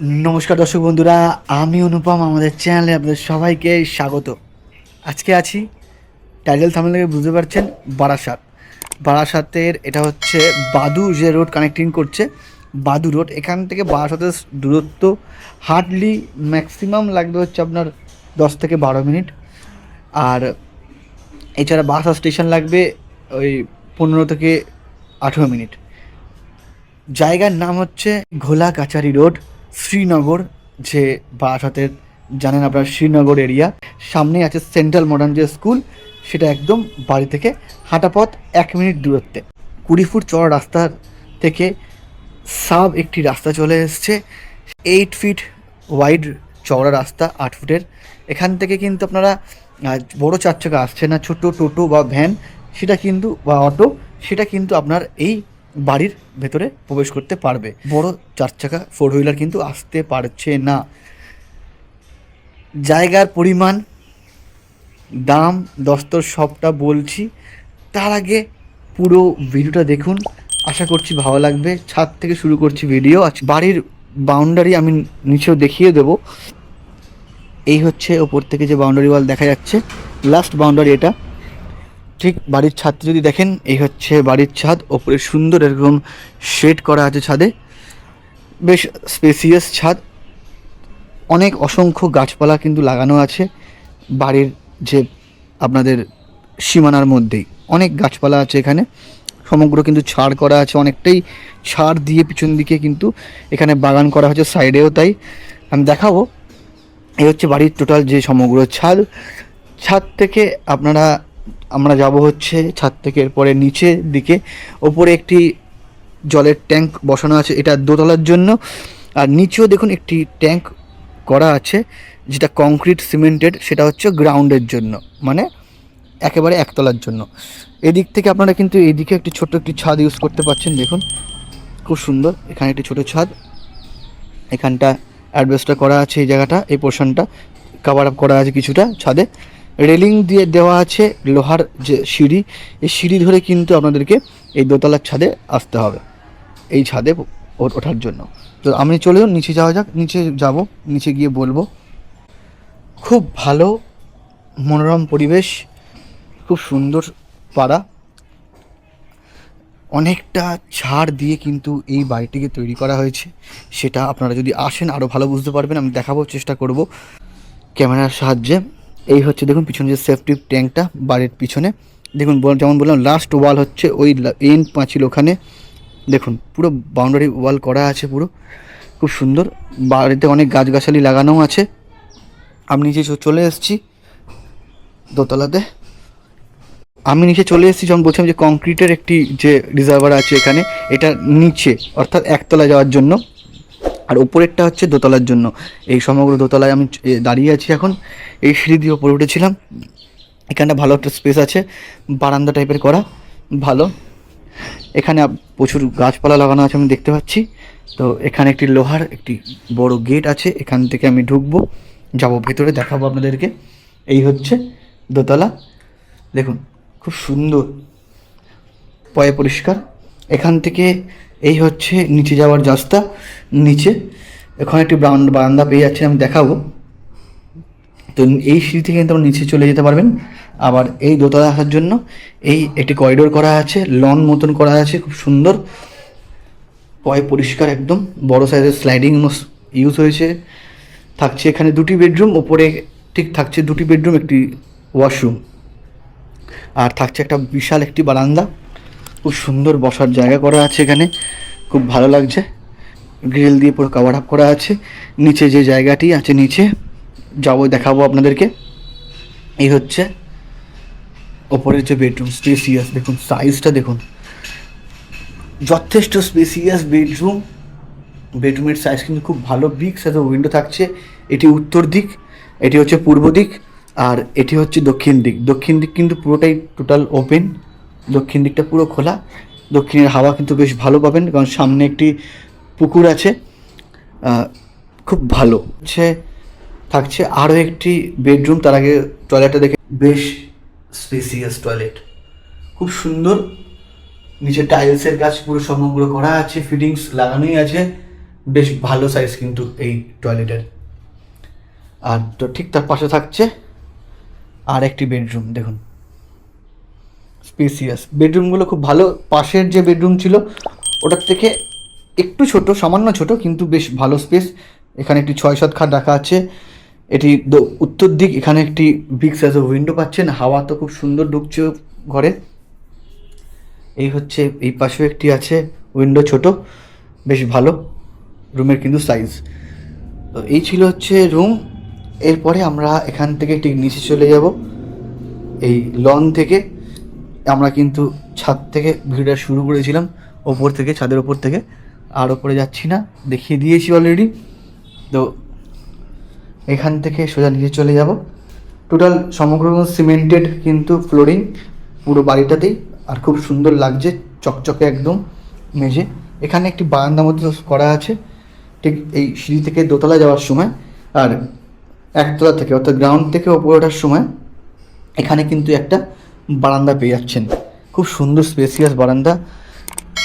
নমস্কার দর্শক বন্ধুরা, আমি অনুপম, আমাদের চ্যানেলে আপনাদের সবাইকে স্বাগত। আজকে আছি টাইটেল থামেল থেকে বুঝতে পারছেন, বারাসাত। বারাসাতের এটা হচ্ছে বাদু যে রোড কানেক্টিং করছে, বাদু রোড। এখান থেকে বারাসাতের দূরত্ব হার্ডলি ম্যাক্সিমাম লাগবে হচ্ছে আপনার দশ থেকে বারো মিনিট। আর এছাড়া বারাসাত স্টেশন লাগবে ওই পনেরো থেকে আঠেরো মিনিট। জায়গার নাম হচ্ছে ঘোলা কাচারি রোড। শ্রীনগর, যে বারাসাতের জানেন আপনার শ্রীনগর এরিয়া, সামনেই আছে সেন্ট্রাল মডার্ন যে স্কুল, সেটা একদম বাড়ি থেকে হাঁটা পথ এক মিনিট দূরত্বে। কুড়ি ফুট চড়া রাস্তার থেকে সাব একটি রাস্তা চলে এসছে। এইট ফিট ওয়াইড চওড়া রাস্তা, আট ফুটের। এখান থেকে কিন্তু আপনারা বড় চার চাকা আসছে না, ছোট টোটো বা ভ্যান, সেটা কিন্তু বা অটো, সেটা কিন্তু আপনার এই বাড়ির ভেতরে প্রবেশ করতে পারবে। বড় চার চাকা ফোর হুইলার কিন্তু আসতে পারছে না। জায়গার পরিমাণ, দাম দস্তর সবটা বলছি। তার আগে পুরো ভিডিওটা দেখুন। আশা করছি ভালো লাগবে। ছাদ থেকে শুরু করছি ভিডিও আজ বাড়ির বাউন্ডারি আমি নিচেও দেখিয়ে দেবো। এই হচ্ছে ওপর থেকে যে বাউন্ডারি ওয়াল দেখা যাচ্ছে। লাস্ট বাউন্ডারি এটা। ঠিক বাড়ির ছাদটি যদি দেখেন, এই হচ্ছে বাড়ির ছাদ। ওপরে সুন্দর এরকম শেড করা আছে ছাদে। বেশ স্পেসিয়াস ছাদ। অনেক অসংখ্য গাছপালা কিন্তু লাগানো আছে বাড়ির যে আপনাদের সীমানার মধ্যেই। অনেক গাছপালা আছে এখানে। সমগ্র কিন্তু ছাড় করা আছে অনেকটাই। ছাড় দিয়ে পিছন দিকে কিন্তু এখানে বাগান করা হয়েছে, সাইডেও তাই। আমি দেখাবো। এই হচ্ছে বাড়ির টোটাল যে সমগ্র ছাদ। ছাদ থেকে আপনারা আমরা যাব হচ্ছে ছাদ থেকে, এরপরে নিচের দিকে। ওপরে একটি জলের ট্যাঙ্ক বসানো আছে, এটা দোতলার জন্য। আর নিচেও দেখুন একটি ট্যাঙ্ক করা আছে, যেটা কংক্রিট সিমেন্টেড, সেটা হচ্ছে গ্রাউন্ডের জন্য মানে একেবারে একতলার জন্য। এদিক থেকে আপনারা কিন্তু এইদিকে একটি ছোট একটি ছাদ ইউজ করতে পারছেন দেখুন। খুব সুন্দর, এখানে একটি ছোট ছাদ। এখানটা অ্যাডভেস্টটা করা আছে এই জায়গাটা, এই পোর্শনটা কভার আপ করা আছে কিছুটা ছাদে। রেলিং দিয়ে দেওয়া আছে লোহার যে সিঁড়ি, এই সিঁড়ি ধরে কিন্তু আপনাদেরকে এই দোতলার ছাদে আসতে হবে, এই ছাদে ওঠার জন্য। তো আমি চলেও নিচে যাওয়া যাক, নিচে যাব, নিচে গিয়ে বলব। খুব ভালো মনোরম পরিবেশ, খুব সুন্দর পাড়া। অনেকটা ছাড় দিয়ে কিন্তু এই বাড়িটিকে তৈরি করা হয়েছে, সেটা আপনারা যদি আসেন আরও ভালো বুঝতে পারবেন, আমি দেখাবো, চেষ্টা করব। ক্যামেরার সাহায্যে এই হচ্ছে, দেখুন, পিছনে যে সেফটি ট্যাঙ্কটা বাড়ির পিছনে। দেখুন যেমন বললাম লাস্ট ওয়াল হচ্ছে ওই এন্ড পাঁচিল ওখানে। দেখুন, পুরো বাউন্ডারি ওয়াল করা আছে পুরো। খুব সুন্দর। বাড়িতে অনেক গাছগাছালি লাগানো আছে। আমি নিচে চলে এসেছি দোতলাতে। আমি নিচে চলে এসেছি যখন বলছিলাম যে কংক্রিটের একটি যে রিজার্ভার আছে এখানে, এটা নিচে, অর্থাৎ একতলা যাওয়ার জন্য। আর ওপরেরটা হচ্ছে দোতলার জন্য। এই সমগ্র দোতলায় আমি দাঁড়িয়ে আছি এখন। এই সিঁড়ি দিয়ে ওপরে উঠেছিলাম। এখানটা ভালো একটা স্পেস আছে, বারান্দা টাইপের করা, ভালো। এখানে প্রচুর গাছপালা লাগানো আছে আমি দেখতে পাচ্ছি। তো এখানে একটি লোহার একটি বড় গেট আছে, এখান থেকে আমি ঢুকবো, যাব ভেতরে, দেখাবো আপনাদেরকে। এই হচ্ছে দোতলা। দেখুন, খুব সুন্দর, পয়ে পরিষ্কার। এখান থেকে এই হচ্ছে নিচে যাওয়ার রাস্তা, নিচে। এখানে একটি বারান্দা বারান্দা পেয়ে যাচ্ছি, আমি দেখাবো। তো এই সিঁড়ি থেকে কিন্তু নিচে চলে যেতে পারবেন। আবার এই দোতলা আসার জন্য এই একটি করিডোর করা আছে লন মতন করা আছে, খুব সুন্দর। পয় পরিষ্কার একদম, বড় সাইজের স্লাইডিং ইউজ হয়েছে। থাকছে এখানে দুটি বেডরুম ওপরে ঠিক থাকছে দুটি বেডরুম একটি ওয়াশরুম আর থাকছে একটা বিশাল একটি বারান্দা। খুব সুন্দর বসার জায়গা করা আছে এখানে। খুব ভালো লাগছে। গ্রিল দিয়ে পুরো কাভার আপ করা আছে। নিচে যে জায়গাটি আছে নিচে, যাব, দেখাবো আপনাদেরকে। এই হচ্ছে ওপরের যে বেডরুম স্পেসিয়াস দেখুন সাইজটা দেখুন। যথেষ্ট স্পেসিয়াস বেডরুম বেডরুমের সাইজ কিন্তু খুব ভালো বিগ সাইজের উইন্ডো থাকছে। এটি উত্তর দিক, এটি হচ্ছে পূর্ব দিক, আর এটি হচ্ছে দক্ষিণ দিক। দক্ষিণ দিক কিন্তু পুরোটাই টোটাল ওপেন দক্ষিণ দিকটা পুরো খোলা। দক্ষিণের হাওয়া কিন্তু বেশ ভালো পাবেন, কারণ সামনে একটি পুকুর আছে খুব ভালো। হচ্ছে, থাকছে আরও একটি বেডরুম, তার আগে টয়লেটটা দেখে বেশ স্পেসিয়াস টয়লেট খুব সুন্দর। নিচে টাইলসের কাজ পুরো সমগ্র করা আছে ফিটিংস লাগানোই আছে। বেশ ভালো সাইজ কিন্তু এই টয়লেটের আর তো ঠিক তার পাশে থাকছে আর একটি বেডরুম, দেখুন। স্পেসিয়াস বেডরুমগুলো খুব ভালো। পাশের যে বেডরুম ছিল, ওটার থেকে একটু ছোট, সামান্য ছোট, কিন্তু বেশ ভালো স্পেস এখানে একটি ছয় সাত খাট রাখা আছে। এটি উত্তর দিক, এখানে একটি বিগ সাইজের উইন্ডো পাচ্ছেন। হাওয়া তো খুব সুন্দর ঢুকছে ঘরে। এই হচ্ছে, এই পাশেও একটি আছে উইন্ডো ছোট, বেশ ভালো। রুমের কিন্তু সাইজ তো এই ছিল হচ্ছে রুম এরপরে আমরা এখান থেকে ঠিক নিচে চলে যাব। এই লন থেকে। আমরা কিন্তু ছাদ থেকে ভিডিওটা শুরু করেছিলাম, ওপর থেকে, ছাদের ওপর থেকে। আর ওপরে যাচ্ছি না, দেখিয়ে দিয়েছি অলরেডি তো এখান থেকে সোজা নিচে চলে যাব। টোটাল সমগ্র সিমেন্টেড কিন্তু ফ্লোরিং পুরো বাড়িটাতেই। আর খুব সুন্দর লাগছে, চকচকে একদম মেঝে। এখানে একটি বারান্দার মধ্যে করা আছে, ঠিক এই সিঁড়ি থেকে দোতলা যাওয়ার সময়। আর একতলা থেকে, অর্থাৎ গ্রাউন্ড থেকে ওপরে ওঠার সময়, এখানে কিন্তু একটা বারান্দা পেয়ে যাচ্ছেন। খুব সুন্দর স্পেসিয়াস বারান্দা।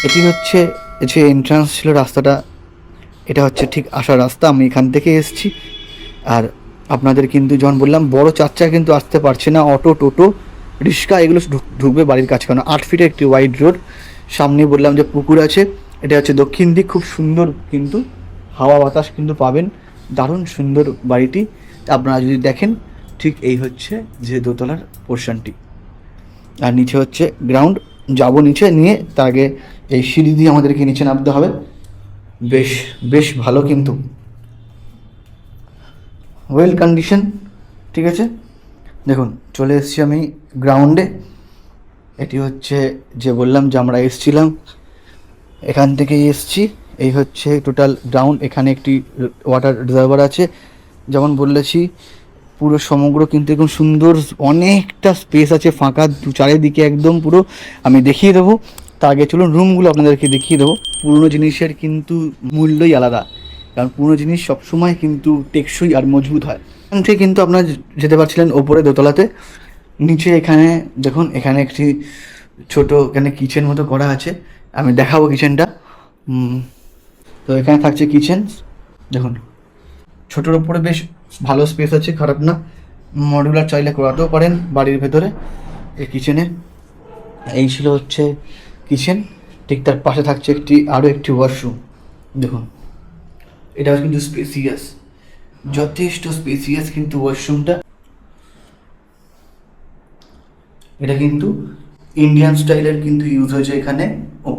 এটি হচ্ছে যে এন্ট্রান্স ছিল রাস্তাটা, এটা হচ্ছে ঠিক আসার রাস্তা। আমি এখান থেকে এসেছি। আর আপনাদের কিন্তু, যখন বললাম, বড় চাচ্চা কিন্তু আসতে পারছে না, অটো, টোটো, রিক্সা, এগুলো ঢুক- ঢুকবে বাড়ির কাছে। কারণ আট ফিটের একটি ওয়াইড রোড সামনে বললাম যে পুকুর আছে, এটা হচ্ছে দক্ষিণ দিক। খুব সুন্দর কিন্তু হাওয়া বাতাস কিন্তু পাবেন। দারুণ সুন্দর বাড়িটি। আপনারা যদি দেখেন, ঠিক এই হচ্ছে যে দোতলার পোর্শনটি আর নিচে হচ্ছে গ্রাউন্ড যাব নিচে, নিয়ে তার আগে এই সিঁড়ি দিয়ে আমাদেরকে নিচে নামতে হবে। বেশ বেশ ভালো কিন্তু। ওয়েল কন্ডিশন ঠিক আছে? দেখুন, চলে এসেছি আমি গ্রাউন্ডে এটি হচ্ছে যে বললাম যে আমরা এসছিলাম, এখান থেকেই এসছি। এই হচ্ছে টোটাল গ্রাউন্ড এখানে একটি ওয়াটার রিজার্ভার আছে। যেমন বলেছি পুরো সমগ্র কিন্তু একদম সুন্দর অনেকটা স্পেস আছে ফাঁকা চারিদিকে একদম পুরো আমি দেখিয়ে দেবো। তার আগে চলুন রুমগুলো আপনাদেরকে দেখিয়ে দেবো। পুরনো জিনিসের কিন্তু মূল্যই আলাদা, কারণ পুরনো জিনিস সবসময় কিন্তু টেকসই আর মজবুত হয়। এখান থেকে কিন্তু আপনারা যেতে পারছিলেন ওপরে দোতলাতে। নিচে এখানে দেখুন, এখানে একটি ছোট, এখানে কিচেন মতো করা আছে। আমি দেখাবো কিচেনটা তো এখানে থাকছে কিচেন দেখুন, ছোটোর ওপরে বেশ ভালো স্পেস আছে, খারাপ না। মডিউলার চাইলে করাতেও পারেন বাড়ির ভেতরে, এই কিচেনে এই ছিল হচ্ছে কিচেন ঠিক তার পাশে থাকছে একটি, আরও একটি ওয়াশরুম দেখুন, এটা কিন্তু স্পেসিয়াস যথেষ্ট স্পেসিয়াস কিন্তু ওয়াশরুমটা এটা কিন্তু ইন্ডিয়ান স্টাইলের কিন্তু ইউজ হয়েছে এখানে। ও,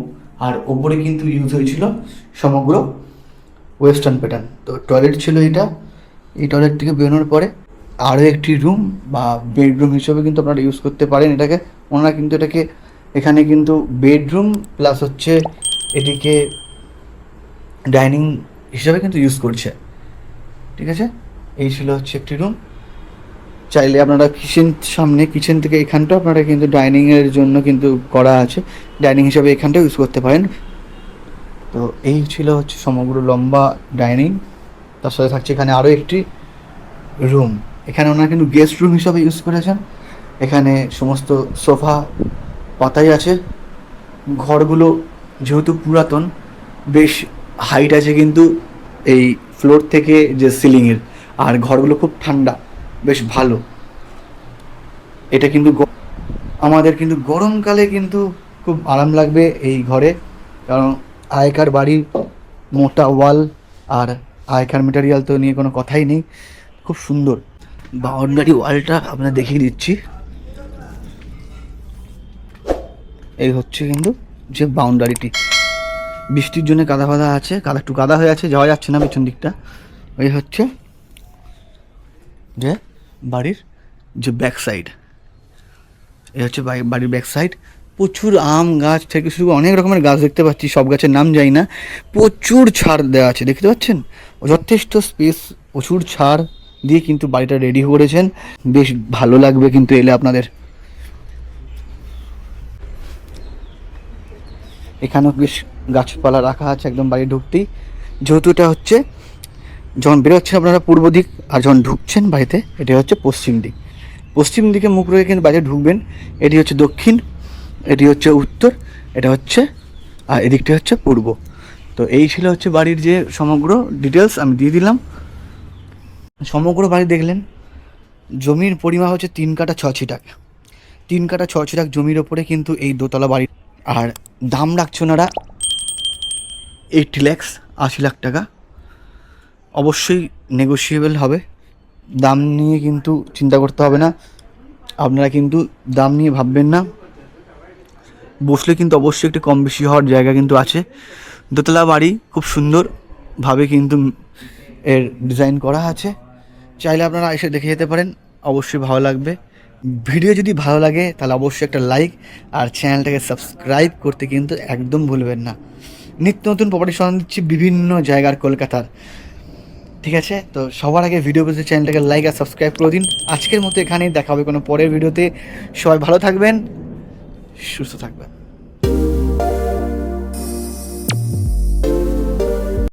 আর ওপরে কিন্তু ইউজ হয়েছিল সমগ্র ওয়েস্টার্ন প্যাটার্ন তো টয়লেট ছিল এটা। এই টয়লেট থেকে বেরোনোর পরে আরও একটি রুম বা বেডরুম হিসেবে কিন্তু আপনারা ইউজ করতে পারেন এটাকে। ওনারা কিন্তু এটাকে এখানে কিন্তু বেডরুম প্লাস হচ্ছে এটিকে ডাইনিং হিসাবে কিন্তু ইউজ করছে। ঠিক আছে? এই ছিল হচ্ছে একটি রুম চাইলে আপনারা কিচেন সামনে কিচেন থেকে এখানটা আপনারা কিন্তু ডাইনিংয়ের জন্য কিন্তু করা আছে। ডাইনিং হিসাবে এখানটা ইউজ করতে পারেন। তো এই ছিল হচ্ছে সমগ্র লম্বা ডাইনিং তার সাথে থাকছে এখানে আরও একটি রুম। এখানে ওনারা কিন্তু গেস্ট রুম হিসাবে ইউজ করেছেন। এখানে সমস্ত সোফা পাতাই আছে। ঘরগুলো যেহেতু পুরাতন, বেশ হাইট আছে কিন্তু এই ফ্লোর থেকে যে সিলিংয়ের আর ঘরগুলো খুব ঠান্ডা, বেশ ভালো। এটা কিন্তু আমাদের কিন্তু গরমকালে কিন্তু খুব আরাম লাগবে এই ঘরে। কারণ আগেকার বাড়ির মোটা ওয়াল আর আগেকার মেটেরিয়াল তো নিয়ে কোনো কথাই নেই। খুব সুন্দর। বাউন্ডারি ওয়ালটা আপনার দেখিয়ে দিচ্ছি। এই হচ্ছে কিন্তু যে বাউন্ডারিটি। বৃষ্টির জন্য কাদা ফাদা আছে, কাদা একটু কাদা হয়ে আছে, যাওয়া যাচ্ছে না পেছন দিকটা। ওই হচ্ছে যে বাড়ির যে ব্যাক সাইড এই হচ্ছে বাড়ির ব্যাক সাইড প্রচুর আম গাছ থেকে শুরু অনেক রকমের গাছ দেখতে পাচ্ছি, সব গাছের নাম জানি না। প্রচুর ছাড় দেওয়া আছে, দেখতে পাচ্ছেন? যথেষ্ট স্পেস প্রচুর ছাড় দিয়ে কিন্তু বাড়িটা রেডি করেছেন। বেশ ভালো লাগবে কিন্তু এলে আপনাদের। এখানেও বেশ গাছপালা রাখা আছে একদম বাড়ি ঢুকতেই। যেহেতু এটা হচ্ছে, যখন বেরোচ্ছেন আপনারা পূর্ব দিক আর যখন ঢুকছেন বাড়িতে, এটা হচ্ছে পশ্চিম দিক। পশ্চিম দিকে মুখ রেখে কিন্তু বাড়িতে ঢুকবেন। এটি হচ্ছে দক্ষিণ, এটি হচ্ছে উত্তর, এটা হচ্ছে, আর এদিকটা হচ্ছে পূর্ব। তো এই ছিল হচ্ছে বাড়ির যে সমগ্র ডিটেলস আমি দিয়ে দিলাম। সমগ্র বাড়ি দেখলেন, জমির পরিমাণ হচ্ছে তিন কাটা ছ ছিটাক। তিন কাটা ছ ছিটাক জমির ওপরে কিন্তু এই দোতলা বাড়ি। আর দাম রাখছে ওনারা এইটটি ল্যাক্স আশি লাখ টাকা। অবশ্যই নেগোসিয়েবল হবে। দাম নিয়ে কিন্তু চিন্তা করতে হবে না। আপনারা কিন্তু দাম নিয়ে ভাববেন না। বসলে কিন্তু অবশ্যই একটু কম বেশি হওয়ার জায়গা কিন্তু আছে। দোতলা বাড়ি, খুব সুন্দরভাবে কিন্তু এর ডিজাইন করা আছে। চাইলে আপনারা এসে দেখে যেতে পারেন, অবশ্যই ভালো লাগবে। ভিডিও যদি ভালো লাগে, তাহলে অবশ্যই একটা লাইক আর চ্যানেলটাকে সাবস্ক্রাইব করতে কিন্তু একদম ভুলবেন না। নিত্য নতুন প্রপার্টি সন্ধান দিচ্ছি বিভিন্ন জায়গার কলকাতার। ঠিক আছে? তো সবার আগে ভিডিও পেতে চ্যানেলটাকে লাইক আর সাবস্ক্রাইব করে দিন। আজকের মতো এখানেই দেখা হবে কোনো পরের ভিডিওতে সবাই ভালো থাকবেন, সুস্থ থাকবেন।